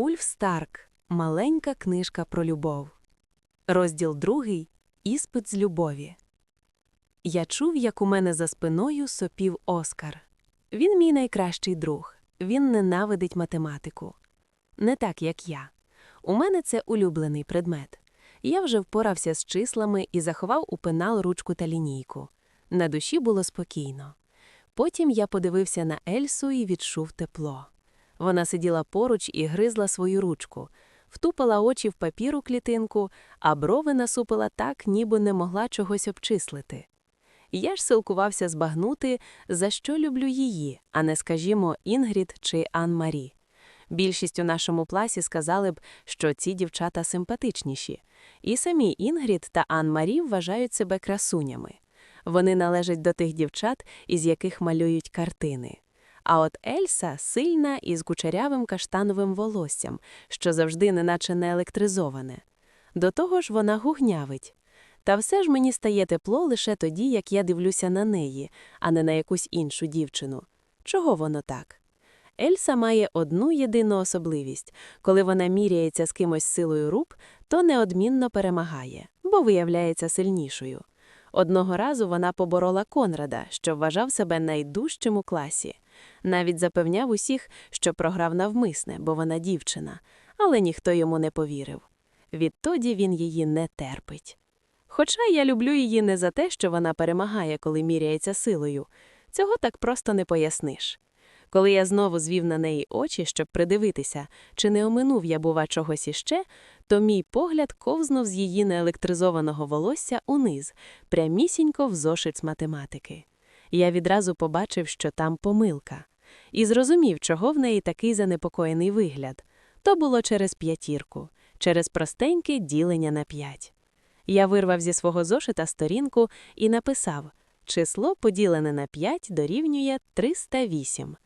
Ульф Старк. Маленька книжка про любов. Розділ другий. Іспит з любові. Я чув, як у мене за спиною сопів Оскар. Він мій найкращий друг. Він ненавидить математику. Не так, як я. У мене це улюблений предмет. Я вже впорався з числами і заховав у пенал ручку та лінійку. На душі було спокійно. Потім я подивився на Ельсу і відчув тепло. Вона сиділа поруч і гризла свою ручку, втупила очі в папіру клітинку, а брови насупила так, ніби не могла чогось обчислити. Я ж силкувався збагнути, за що люблю її, а не, скажімо, Інгрід чи Ан-Марі. Більшість у нашому класі сказали б, що ці дівчата симпатичніші, і самі Інгрід та Ан-Марі вважають себе красунями. Вони належать до тих дівчат, із яких малюють картини. А от Ельса сильна і з кучерявим каштановим волоссям, що завжди неначе не електризоване. До того ж вона гугнявить. Та все ж мені стає тепло лише тоді, як я дивлюся на неї, а не на якусь іншу дівчину. Чого воно так? Ельса має одну єдину особливість коли вона міряється з кимось силою рук, то неодмінно перемагає, бо виявляється сильнішою. Одного разу вона поборола Конрада, що вважав себе найдужчим у класі. Навіть запевняв усіх, що програв навмисне, бо вона дівчина, але ніхто йому не повірив. Відтоді він її не терпить. Хоча я люблю її не за те, що вона перемагає, коли міряється силою, цього так просто не поясниш. Коли я знову звів на неї очі, щоб придивитися, чи не оминув я, бува, чогось іще, то мій погляд ковзнув з її неелектризованого волосся униз, прямісінько в зошит математики. Я відразу побачив, що там помилка, і зрозумів, чого в неї такий занепокоєний вигляд. То було через п'ятірку, через простеньке ділення на п'ять. Я вирвав зі свого зошита сторінку і написав число, поділене на 5, дорівнює 308.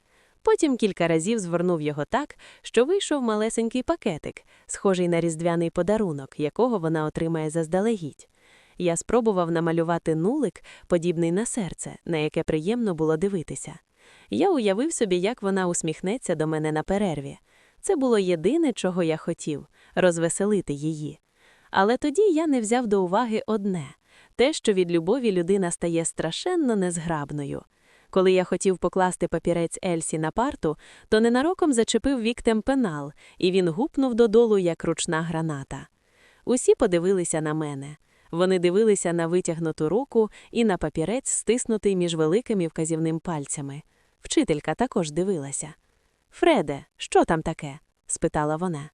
Потім кілька разів звернув його так, що вийшов малесенький пакетик, схожий на різдвяний подарунок, якого вона отримає заздалегідь. Я спробував намалювати нулик, подібний на серце, на яке приємно було дивитися. Я уявив собі, як вона усміхнеться до мене на перерві. Це було єдине, чого я хотів розвеселити її. Але тоді я не взяв до уваги одне те, що від любові людина стає страшенно незграбною. Коли я хотів покласти папірець Ельсі на парту, то ненароком зачепив віктем пенал, і він гупнув додолу, як ручна граната. Усі подивилися на мене. Вони дивилися на витягнуту руку і на папірець, стиснутий між великими вказівним пальцями. Вчителька також дивилася. Фреде, що там таке? спитала вона.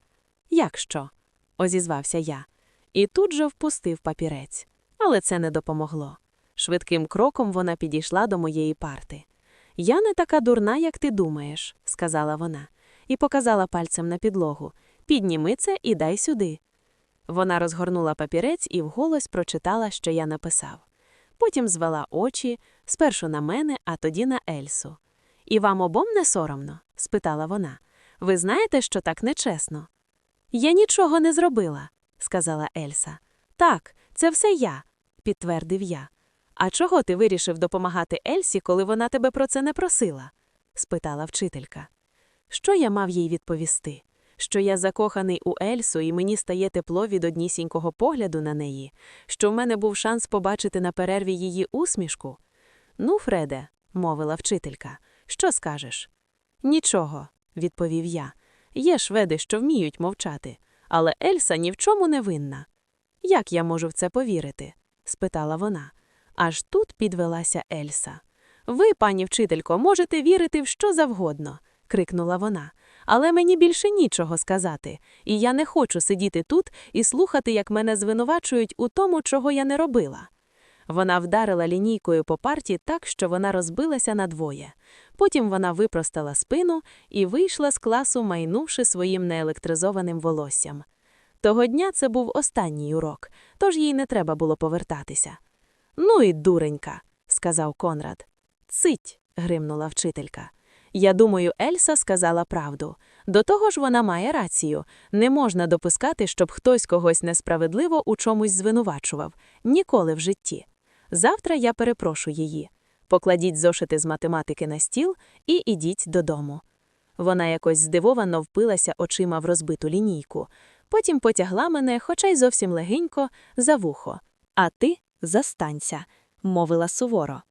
Як що? озізвався я. І тут же впустив папірець. Але це не допомогло. Швидким кроком вона підійшла до моєї парти. Я не така дурна, як ти думаєш, сказала вона, і показала пальцем на підлогу. Підніми це і дай сюди. Вона розгорнула папірець і вголос прочитала, що я написав. Потім звела очі спершу на мене, а тоді на Ельсу. І вам обом не соромно? спитала вона. Ви знаєте, що так нечесно? Я нічого не зробила, сказала Ельса. Так, це все я, підтвердив я. А чого ти вирішив допомагати Ельсі, коли вона тебе про це не просила? спитала вчителька. Що я мав їй відповісти? Що я закоханий у Ельсу, і мені стає тепло від однісінького погляду на неї, що в мене був шанс побачити на перерві її усмішку? Ну, Фреде, мовила вчителька, що скажеш? Нічого, відповів я. Є шведи, що вміють мовчати, але Ельса ні в чому не винна. Як я можу в це повірити? спитала вона. Аж тут підвелася Ельса. Ви, пані вчителько, можете вірити в що завгодно, крикнула вона. Але мені більше нічого сказати, і я не хочу сидіти тут і слухати, як мене звинувачують у тому, чого я не робила. Вона вдарила лінійкою по парті так, що вона розбилася надвоє. Потім вона випростала спину і вийшла з класу, майнувши своїм неелектризованим волоссям. Того дня це був останній урок, тож їй не треба було повертатися. Ну і дуренька, сказав Конрад. Цить. гримнула вчителька. Я думаю, Ельса сказала правду. До того ж, вона має рацію не можна допускати, щоб хтось когось несправедливо у чомусь звинувачував ніколи в житті. Завтра я перепрошу її. Покладіть зошити з математики на стіл і ідіть додому. Вона якось здивовано впилася очима в розбиту лінійку. Потім потягла мене, хоча й зовсім легенько, за вухо. А ти застанься, мовила суворо.